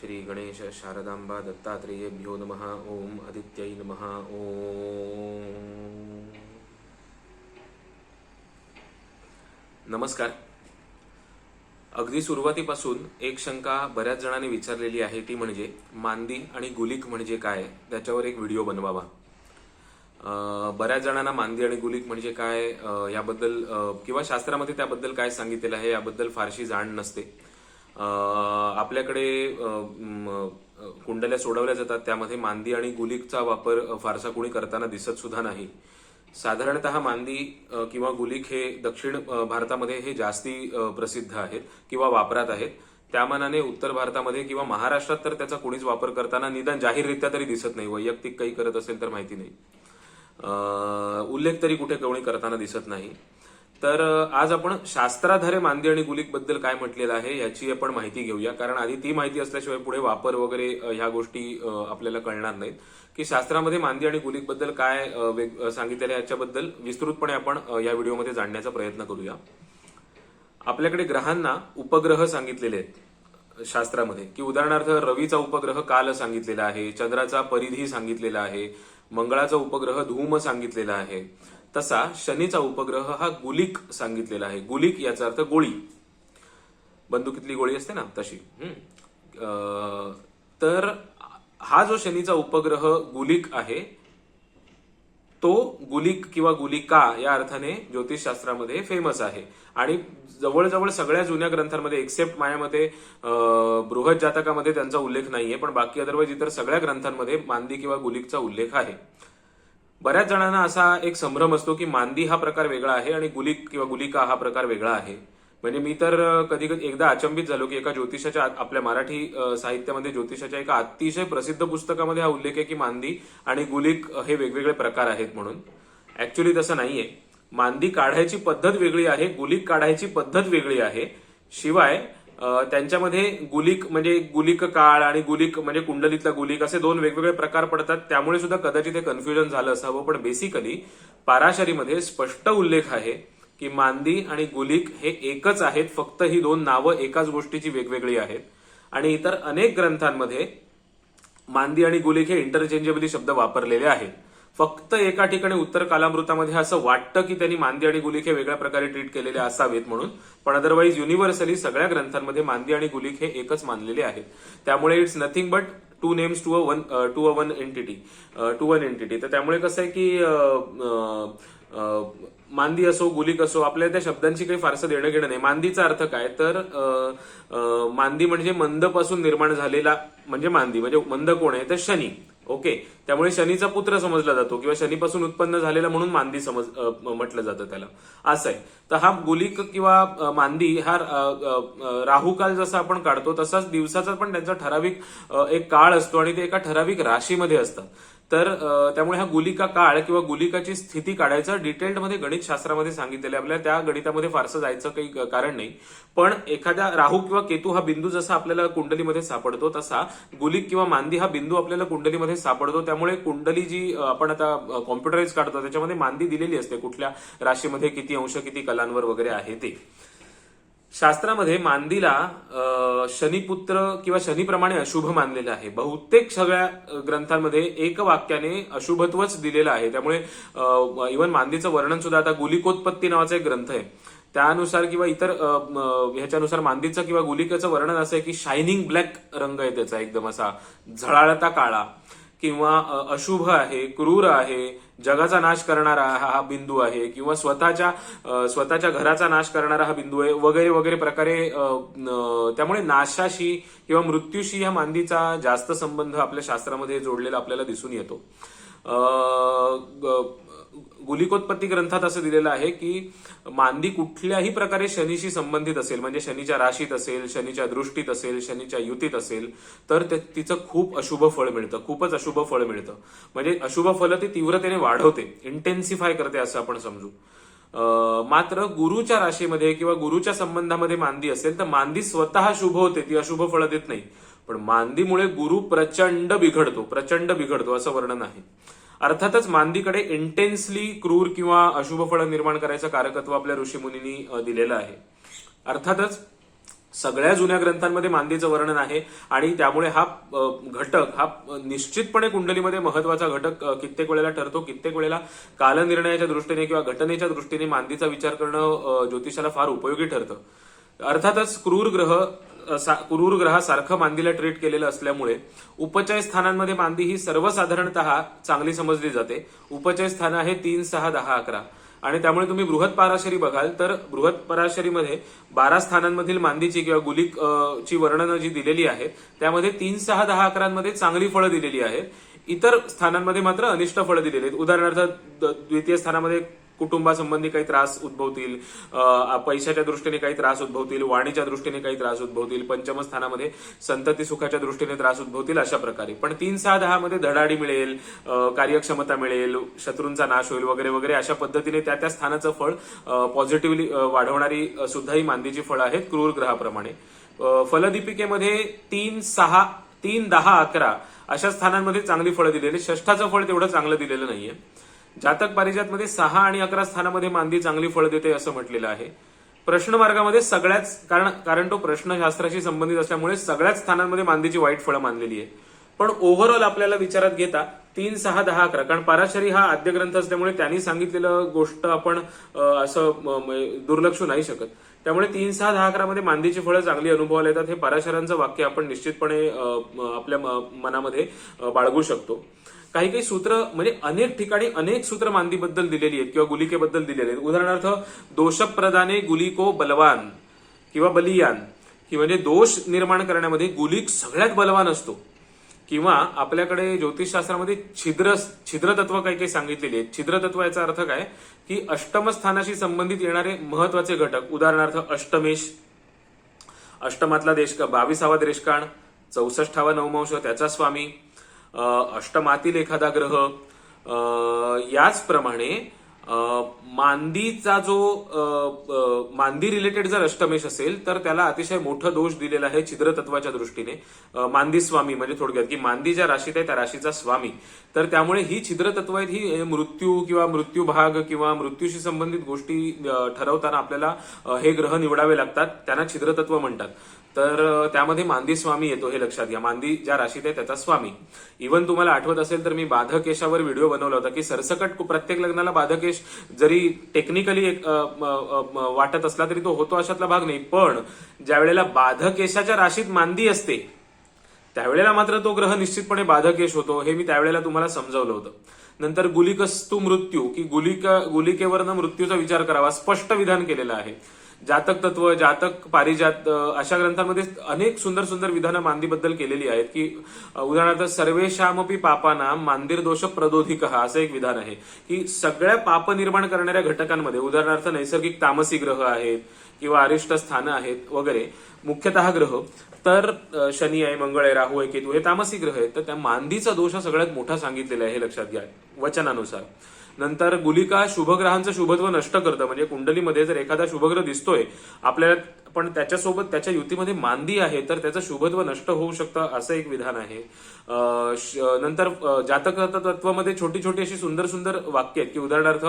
श्री गणेश शारदांबा दत्तात्रेयेभ्यो नमः। ओम आदित्यै नमः। ओम। नमस्कार। अगदी सुरुवातीपासून एक शंका बऱ्याच जणांनी विचारलेली आहे ती म्हणजे मांदी आणि गुलिक म्हणजे काय? त्याच्यावर एक व्हिडिओ बनवावा. बऱ्याच जणांना मांदी आणि गुलिक म्हणजे काय? याबद्दल किंवा शास्त्रामध्ये त्याबद्दल काय सांगितलेलं आहे याबद्दल फारशी जाण नसते. आपल्याकडे कुंडल्या सोडवल्या जातात. त्यामध्ये मांदी आणि गुलिकचा वापर फारसा कोणी करताना दिसत सुद्धा नाही. साधारणतः मांदी किंवा गुलिक हे दक्षिण भारतामध्ये हे जास्ती प्रसिद्ध आहेत किंवा वापरात आहेत. त्या मानाने उत्तर भारतामध्ये किंवा महाराष्ट्रात तर त्याचा कोणीच वापर करताना निदान जाहीररित्या तरी दिसत नाही. वैयक्तिक काही करत असेल तर माहिती नाही. उल्लेख तरी कुठे कोणी करताना दिसत नाही. तर आज आपण शास्त्राधारे मांदी आणि गुलिकबद्दल काय म्हटलेलं आहे याची आपण माहिती घेऊया. कारण आधी ती माहिती असल्याशिवाय पुढे वापर वगैरे ह्या गोष्टी आपल्याला कळणार नाहीत. की शास्त्रामध्ये मांदी आणि गुलिकबद्दल काय वेग- सांगितलेलं आहे याच्याबद्दल विस्तृतपणे आपण या व्हिडिओमध्ये जाणण्याचा प्रयत्न करूया. आपल्याकडे ग्रहांना उपग्रह सांगितलेले आहेत शास्त्रामध्ये. की उदाहरणार्थ रवीचा उपग्रह काल सांगितलेला आहे चंद्राचा परिधी सांगितलेला आहे मंगळाचा उपग्रह धूम सांगितलेला आहे. तसा शनीचा उपग्रह हा गुलिक सांगितलेला आहे. गुलिक याचा अर्थ गोळी. बंदुकीतली गोळी असते ना तशी. हम्म. अं, तर हा जो शनीचा उपग्रह गुलिक आहे तो गुलिक किंवा गुलिका या अर्थाने ज्योतिषशास्त्रामध्ये फेमस आहे. आणि जवळजवळ सगळ्या जुन्या ग्रंथांमध्ये एक्सेप्ट मायामध्ये बृहत जातकामध्ये त्यांचा उल्लेख नाहीये पण बाकी अदरवाईज इतर सगळ्या ग्रंथांमध्ये मांदी किंवा गुलिकचा उल्लेख आहे. बऱ्याच जणांना असा एक संभ्रम असतो की मांदी हा प्रकार वेगळा आहे आणि गुलिक किंवा गुलिका हा प्रकार वेगळा आहे. म्हणजे मी तर कधी कधी एकदा अचंबित झालो की एका ज्योतिषाच्या आपल्या मराठी साहित्यामध्ये ज्योतिषाच्या एका अतिशय प्रसिद्ध पुस्तकामध्ये हा उल्लेख आहे की मांदी आणि गुलिक हे वेगवेगळे प्रकार आहेत म्हणून. ऍक्च्युली तसं नाहीये. मांदी काढायची पद्धत वेगळी आहे गुलिक काढायची पद्धत वेगळी आहे. शिवाय त्यांच्यामध्ये गुलिक म्हणजे गुलिक काळ आणि गुलिक म्हणजे कुंडलीतला गुलिक असे दोन वेगवेगळे प्रकार पडतात. त्यामुळे सुद्धा कदाचित हे कन्फ्युजन झालं असावं. पण बेसिकली पाराशरीमध्ये स्पष्ट उल्लेख आहे की मांदी आणि गुलिक हे एकच आहेत. फक्त ही दोन नावं एकाच गोष्टीची वेगवेगळी आहेत. आणि इतर अनेक ग्रंथांमध्ये मांदी आणि गुलिक हे इंटरचेंजेबली शब्द वापरलेले आहेत. फक्त एका ठिकाणी उत्तर कालामृतामध्ये असं वाटतं की त्यांनी मांदी आणि गुलिक हे वेगळ्या प्रकारे ट्रीट केलेले असावेत म्हणून पण अदरवाईज युनिव्हर्सली सगळ्या ग्रंथांमध्ये मांदी आणि गुलिक हे एकच मानलेले आहेत. त्यामुळे it's nothing but two names to a one to a one entity to one entity तर त्यामुळे कसं आहे की uh, uh, uh, मांदी असो गुलिक असो आपल्याला त्या शब्दांची काही फारसं देणं घेणं नाही. मांदीचा अर्थ काय? तर मांदी म्हणजे मंदपासून निर्माण झालेला म्हणजे मांदी म्हणजे मंद कोण आहे? तर शनी. ओके. त्यामुळे शनीचा पुत्र समजला जातो किंवा शनीपासून उत्पन्न झालेला म्हणून मांदी समज म्हटलं जातं त्याला. असं आहे. तर हा गुलिक किंवा मांदी हा राहुकाल जसा आपण काढतो तसाच दिवसाचा पण त्यांचा ठराविक एक काळ असतो आणि ते एका ठराविक राशीमध्ये असतात. तर त्यामुळे हा गुलिका काळ किंवा गुलिकाची स्थिती काढायचं डिटेल्डमध्ये गणित शास्त्रामध्ये सांगितलेलं आपल्याला त्या गणितामध्ये फारसं जायचं काही कारण नाही. पण एखाद्या राहू किंवा केतू हा बिंदू जसा आपल्याला कुंडलीमध्ये सापडतो तसा गुलिक किंवा मांदी हा बिंदू आपल्याला कुंडलीमध्ये सापडतो. त्यामुळे कुंडली जी आपण आता कॉम्प्युटराईज काढतो त्याच्यामध्ये मांदी दिलेली असते कुठल्या राशीमध्ये किती अंश किती कलांवर वगैरे आहे ते. शास्त्रामध्ये मांदीला शनिपुत्र किंवा शनीप्रमाणे अशुभ मानलेलं आहे. बहुतेक सगळ्या ग्रंथांमध्ये एक वाक्याने अशुभत्वच दिलेलं आहे. त्यामुळे इव्हन मांदीचं वर्णन सुद्धा आता गुलिकोत्पत्ती नावाचा एक ग्रंथ आहे. त्यानुसार किंवा इतर ह्याच्यानुसार मांदीचं किंवा गुलिकेचं वर्णन असं आहे की शायनिंग ब्लॅक रंग आहे त्याचा एकदम असा झळाळता काळा. किंवा अशुभ आहे क्रूर आहे जगाचा नाश करणारा हा हा बिंदू आहे किंवा स्वतःच्या स्वतःच्या घराचा नाश करणारा हा बिंदू आहे वगैरे वगैरे प्रकारे त्यामुळे नाशाशी किंवा मृत्यूशी या मांदीचा जास्त संबंध आपल्या शास्त्रामध्ये जोडलेला आपल्याला दिसून येतो. गुलिकोत्पत्ती ग्रंथात असं दिलेलं आहे की मांदी कुठल्याही प्रकारे शनीशी संबंधित असेल म्हणजे शनीच्या राशीत असेल शनीच्या दृष्टीत असेल शनीच्या युतीत असेल तर ते- तिचं खूप अशुभ फळ मिळतं खूपच अशुभ फळ मिळतं. म्हणजे अशुभ फळ ती तीव्रतेने वाढवते इंटेन्सिफाय करते असं आपण समजू. अं, मात्र गुरुच्या राशीमध्ये किंवा गुरुच्या संबंधामध्ये मांदी असेल तर मांदी स्वतः शुभ होते ती अशुभ फळ देत नाही. पण मांदीमुळे गुरु प्रचंड बिघडतो प्रचंड बिघडतो असं वर्णन आहे. अर्थातच मांदीकडे इंटेन्सली क्रूर किंवा अशुभ फळ निर्माण करायचं कारकत्व आपल्या ऋषीमुनींनी दिलेलं आहे. अर्थातच सगळ्या जुन्या ग्रंथांमध्ये मांदीचं वर्णन आहे आणि त्यामुळे हा घटक हा निश्चितपणे कुंडलीमध्ये महत्त्वाचा घटक कित्येक वेळेला ठरतो. कित्येक वेळेला कालनिर्णयाच्या दृष्टीने किंवा घटनेच्या दृष्टीने मांदीचा विचार करणं ज्योतिषाला फार उपयोगी ठरतं. अर्थातच क्रूर ग्रह क्रूर ग्रहासारखं मांदीला ट्रीट केलेलं असल्यामुळे उपचय स्थानांमध्ये मांदी ही सर्वसाधारणतः चांगली समजली जाते. उपचय स्थान आहे तीन सहा दहा अकरा. आणि त्यामुळे तुम्ही बृहत पराशरी बघाल तर बृहत पराशरीमध्ये बारा स्थानांमधील मांदीची किंवा गुलिक ची वर्णनं जी दिलेली आहेत त्यामध्ये तीन सहा दहा अकरांमध्ये चांगली फळं दिलेली आहेत. इतर स्थानांमध्ये मात्र अनिष्ट फळं दिलेली आहेत. उदाहरणार्थ द्वितीय स्थानामध्ये कुटुंबासंबंधी काही त्रास उद्भवतील पैशाच्या दृष्टीने काही त्रास उद्भवतील वाणीच्या दृष्टीने काही त्रास उद्भवतील पंचम स्थानामध्ये संतती सुखाच्या दृष्टीने त्रास उद्भवतील अशा प्रकारे. पण तीन सहा दहा मध्ये धडाडी मिळेल कार्यक्षमता मिळेल शत्रूंचा नाश होईल वगैरे वगैरे अशा पद्धतीने त्या त्या स्थानाचं फळ पॉझिटिव्हली वाढवणारी सुद्धा ही मांदीची फळं आहेत क्रूर ग्रहाप्रमाणे. फलदीपिकेमध्ये तीन सहा तीन दहा अकरा अशा स्थानांमध्ये चांगली फळं दिलेली षष्ठाचं फळ तेवढं चांगलं दिलेलं नाहीये. जातक पारिजातमध्ये सहा आणि अकरा स्थानामध्ये मांदी चांगली फळ देते असं म्हटलेलं आहे. प्रश्न मार्गामध्ये सगळ्याच कारण कारण तो प्रश्नशास्त्राशी संबंधित असल्यामुळे सगळ्याच स्थानांमध्ये मांदीची वाईट फळं मानलेली आहे. पण ओव्हरऑल आपल्याला विचारात घेता तीन सहा दहा अकरा कारण पाराशरी हा आद्य ग्रंथ असल्यामुळे त्यांनी सांगितलेलं गोष्ट आपण असं दुर्लक्षू नाही शकत. त्यामुळे तीन सहा दहा अकरामध्ये मांदीची फळं चांगली अनुभवाला येतात. हे पाराशरांचं वाक्य आपण निश्चितपणे आपल्या म, मनामध्ये बाळगू शकतो. काही काही सूत्र म्हणजे अनेक ठिकाणी अनेक सूत्र मांदीबद्दल दिलेली आहेत किंवा गुलिकेबद्दल दिलेली आहेत. उदाहरणार्थ दोषप्रदाने गुलिको बलवान किंवा बलियान की म्हणजे दोष निर्माण करण्यामध्ये गुलिक सगळ्यात बलवान असतो. किंवा आपल्याकडे ज्योतिषशास्त्रामध्ये छिद्र छिद्रतत्व काही काही सांगितलेली आहेत. छिद्र तत्व याचा अर्थ काय? की अष्टमस्थानाशी संबंधित येणारे महत्त्वाचे घटक उदाहरणार्थ अष्टमेश अष्टमातला देश बावीसावा देशकाण चौसष्टावा नवमांश त्याचा स्वामी अष्टमातील एखादा ग्रह याचप्रमाणे मांदीचा जो मांदी रिलेटेड जर अष्टमेश असेल तर त्याला अतिशय मोठं दोष दिलेला आहे छिद्र तत्वाच्या दृष्टीने मांदी स्वामी म्हणजे थोडक्यात की मांदी ज्या राशीत आहे त्या राशीचा स्वामी. तर त्यामुळे ही छिद्र तत्व आहेत ही मृत्यू किंवा मृत्यू भाग किंवा मृत्यूशी संबंधित गोष्टी ठरवताना आपल्याला हे ग्रह निवडावे लागतात. त्यांना छिद्र तत्व म्हणतात. तर त्यामध्ये मांदी स्वामी येतो हे लक्षात घ्या. मांदी ज्या राशीत आहे त्याचा स्वामी. इव्हन तुम्हाला आठवत असेल तर मी बाधकेशावर व्हिडिओ बनवला होता की सरसकट प्रत्येक लग्नाला बाधकेश जरी टेक्निकली एक वाटत असला तरी तो होतो अशातला भाग नाही. पण ज्या वेळेला बाधकेशाच्या राशीत मांदी असते त्यावेळेला मात्र तो ग्रह निश्चितपणे बाधकेश होतो हे मी त्यावेळेला तुम्हाला समजावलं होतं. नंतर गुलिकस्तू मृत्यू की गुलिक गुलिकेवरनं मृत्यूचा विचार करावा स्पष्ट विधान केलेलं आहे. जातक तत्व जातक पारिजात अशा ग्रंथांमध्ये अनेक सुंदर सुंदर विधानं मांदीबद्दल केलेली आहेत की उदाहरणार्थ सर्वेशामपी पापाना मांदिर दोष प्रदोधिक असं एक विधान आहे की सगळ्या पाप निर्माण करणाऱ्या घटकांमध्ये उदाहरणार्थ नैसर्गिक तामसी ग्रह आहेत किंवा अरिष्ट स्थानं आहेत वगैरे मुख्यतः ग्रह तर शनी आहे मंगळ आहे राहू आहे केतू हे तामसी ग्रह आहेत तर त्या मांदीचा दोष हा सगळ्यात मोठा सांगितलेला आहे हे लक्षात घ्या वचनानुसार. नंतर गुलिका शुभग्रहांचं शुभत्व नष्ट करतं. म्हणजे कुंडलीमध्ये जर एखादा शुभग्रह दिसतोय आपल्याला पण त्याच्यासोबत त्याच्या युतीमध्ये मांदी आहे तर त्याचं शुभत्व नष्ट होऊ शकतं असं एक विधान आहे. नंतर जातक तत्वामध्ये छोटी छोटी अशी सुंदर सुंदर वाक्य आहेत की उदाहरणार्थ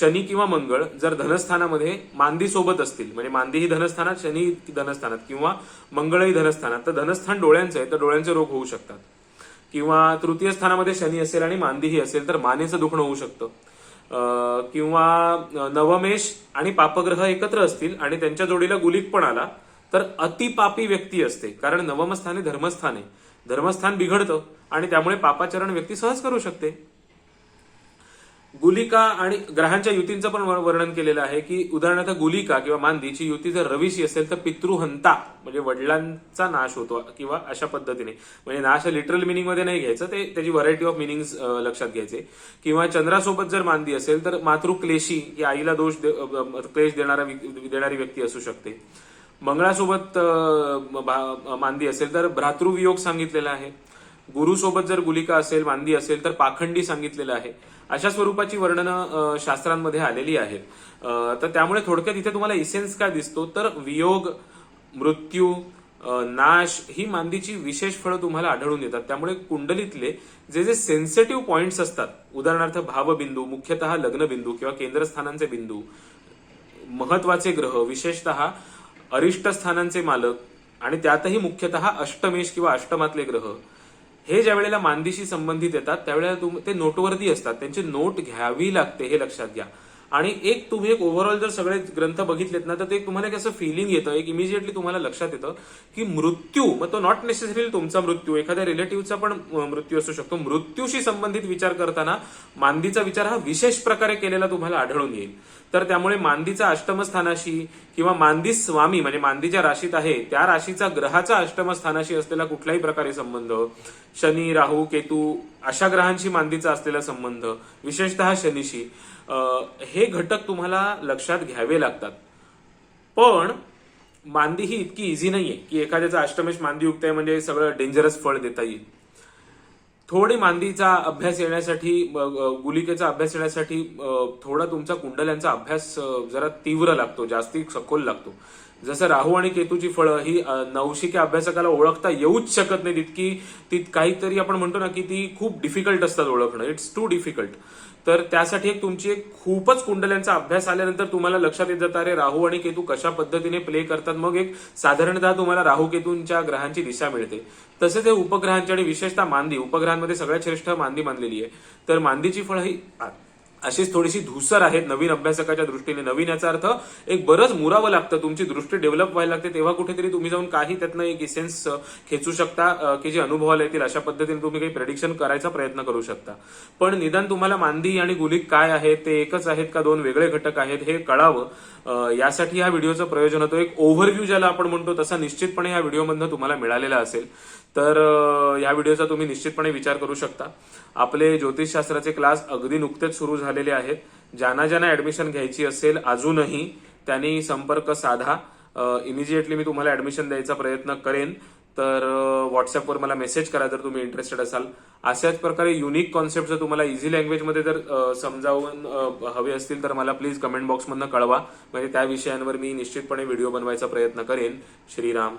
शनी किंवा मंगळ जर धनस्थानामध्ये मांदी सोबत असतील म्हणजे मांदी ही धनस्थानात शनी धनस्थानात किंवा मंगळही धनस्थानात तर धनस्थान डोळ्यांचं आहे तर डोळ्यांचे रोग होऊ शकतात. किंवा तृतीय स्थानामध्ये शनी असेल आणि मांदीही असेल तर मानेचं दुखणं होऊ शकतं. किंवा नवमेश आणि पापग्रह एकत्र असतील आणि त्यांच्या जोडीला गुलिक पण आला तर अतिपापी व्यक्ती असते. कारण नवमस्थाने धर्मस्थाने धर्मस्थान बिघडतं आणि त्यामुळे पापाचरण व्यक्ती सहज करू शकते. गुलिका आणि ग्रहांच्या युतींचं पण वर्णन केलेलं आहे की उदाहरणार्थ गुलिका किंवा मांदीची युती जर रवीशी असेल तर पितृहंता म्हणजे वडिलांचा नाश होतो किंवा अशा पद्धतीने. म्हणजे नाश लिटरल मिनिंगमध्ये नाही घ्यायचं ते त्याची व्हरायटी ऑफ मिनिंग लक्षात घ्यायचे. किंवा चंद्रासोबत जर मांदी असेल तर मातृक्लेशी की आईला दोष दे- क्लेश देणारा देणारी व्यक्ती असू शकते. मंगळासोबत भा- मांदी असेल तर भ्रातृवियोग सांगितलेला आहे. गुरुसोबत जर गुलिका असेल मांदी असेल तर पाखंडी सांगितलेलं आहे. अशा स्वरूपाची वर्णनं शास्त्रांमध्ये आलेली आहेत. तर त्यामुळे थोडक्यात इथे तुम्हाला इसेन्स काय दिसतो? तर वियोग मृत्यू नाश ही मांदीची विशेष फळं तुम्हाला आढळून येतात. त्यामुळे कुंडलीतले जे जे सेन्सिटिव्ह पॉइंट्स असतात उदाहरणार्थ भावबिंदू मुख्यतः लग्नबिंदू किंवा केंद्रस्थानांचे बिंदू महत्त्वाचे ग्रह विशेषतः अरिष्ट स्थानांचे मालक आणि त्यातही मुख्यतः अष्टमेश किंवा अष्टमातले ग्रह हे ज्या वेळेला मांदीशी संबंधित येतात त्यावेळेला तुम ते नोटवरती असतात. त्यांची नोट घ्यावी लागते हे लक्षात घ्या. आणि एक तुम्ही एक ओव्हरऑल जर सगळे ग्रंथ बघितलेत ना तर ते तुम्हाला एक असं फिलिंग येतं एक इमिजिएटली तुम्हाला लक्षात येतं की मृत्यू मग तो नॉट नेसेसरी तुमचा मृत्यू एखाद्या रिलेटिव्हचा पण मृत्यू असू शकतो. मृत्यूशी संबंधित विचार करताना मांदीचा विचार हा विशेष प्रकारे केलेला तुम्हाला आढळून येईल. तर त्यामुळे मांदीचा अष्टमस्थानाशी किंवा मांदी स्वामी म्हणजे मांदी ज्या राशीत आहे त्या राशीचा ग्रहाचा अष्टमस्थानाशी असलेला कुठल्याही प्रकारे संबंध शनी राहू केतू अशा ग्रहांशी मांदीचा असलेला संबंध विशेषतः शनीशी हे घटक तुम्हाला लक्षात घ्यावे लागतात. पण मांदी ही इतकी इझी नाहीये की एखाद्याचा अष्टमेश मांदीयुक्त आहे म्हणजे सगळं डेंजरस फळ देता येईल. थोडी मांदीचा अभ्यास येण्यासाठी गुलिकेचा अभ्यास येण्यासाठी थोडा तुमचा कुंडल्यांचा अभ्यास जरा तीव्र लागतो जास्ती सखोल लागतो. जसं राहू आणि केतूची फळं ही नवशिक्या अभ्यासकाला ओळखता येऊच शकत नाही तितकी ती काहीतरी आपण म्हणतो ना की ती खूप डिफिकल्ट असतात ओळखणं. इट्स टू डिफिकल्ट तर त्यासाठी एक तुमची एक खूपच कुंडल्यांचा अभ्यास आल्यानंतर तुम्हाला लक्षात येत जातं अरे राहू आणि केतू कशा पद्धतीने प्ले करतात? मग एक साधारणतः तुम्हाला राहू केतूंच्या ग्रहांची दिशा मिळते. तसेच हे उपग्रहांची आणि विशेषतः मांदी उपग्रहांमध्ये सगळ्यात श्रेष्ठ मांदी मानलेली आहे. तर मांदीची फळं ही अशीच थोडीशी धुसर आहेत नवीन अभ्यासकाच्या दृष्टीने. नवीन याचा अर्थ एक बरंच मुरावं लागतं. तुमची दृष्टी डेव्हलप व्हायला लागते. तेव्हा कुठेतरी तुम्ही जाऊन काही त्यातनं एक इसेन्स खेचू शकता की जे अनुभवाला येतील अशा पद्धतीने तुम्ही काही प्रेडिक्शन करायचा प्रयत्न करू शकता. पण निदान तुम्हाला मांदी आणि गुलिक काय आहेत ते एकच आहेत का दोन वेगळे घटक आहेत हे कळावं. यासाठी ह्या व्हिडिओचं प्रयोजन होतं. एक ओव्हरव्ह्यू ज्याला आपण म्हणतो तसा निश्चितपणे ह्या व्हिडिओमधनं तुम्हाला मिळालेला असेल. तर या व्हिडिओचा तुम्ही निश्चितपणे विचार करू शकता. आपले ज्योतिषशास्त्राचे क्लास अगदी नुकतेच सुरू झालेले आहेत. ज्यांना ज्यांना ऍडमिशन घ्यायची असेल अजूनही त्यांनी संपर्क साधा. इमिजिएटली मी तुम्हाला ऍडमिशन द्यायचा प्रयत्न करेन. तर व्हॉट्सअपवर मला मेसेज करा जर तुम्ही इंटरेस्टेड असाल. अशाच प्रकारे युनिक कॉन्सेप्ट जर तुम्हाला इझी लँग्वेजमध्ये जर समजावून हवे असतील तर मला प्लीज कमेंट बॉक्समधनं कळवा. म्हणजे त्या विषयांवर मी निश्चितपणे व्हिडिओ बनवायचा प्रयत्न करेन. श्रीराम.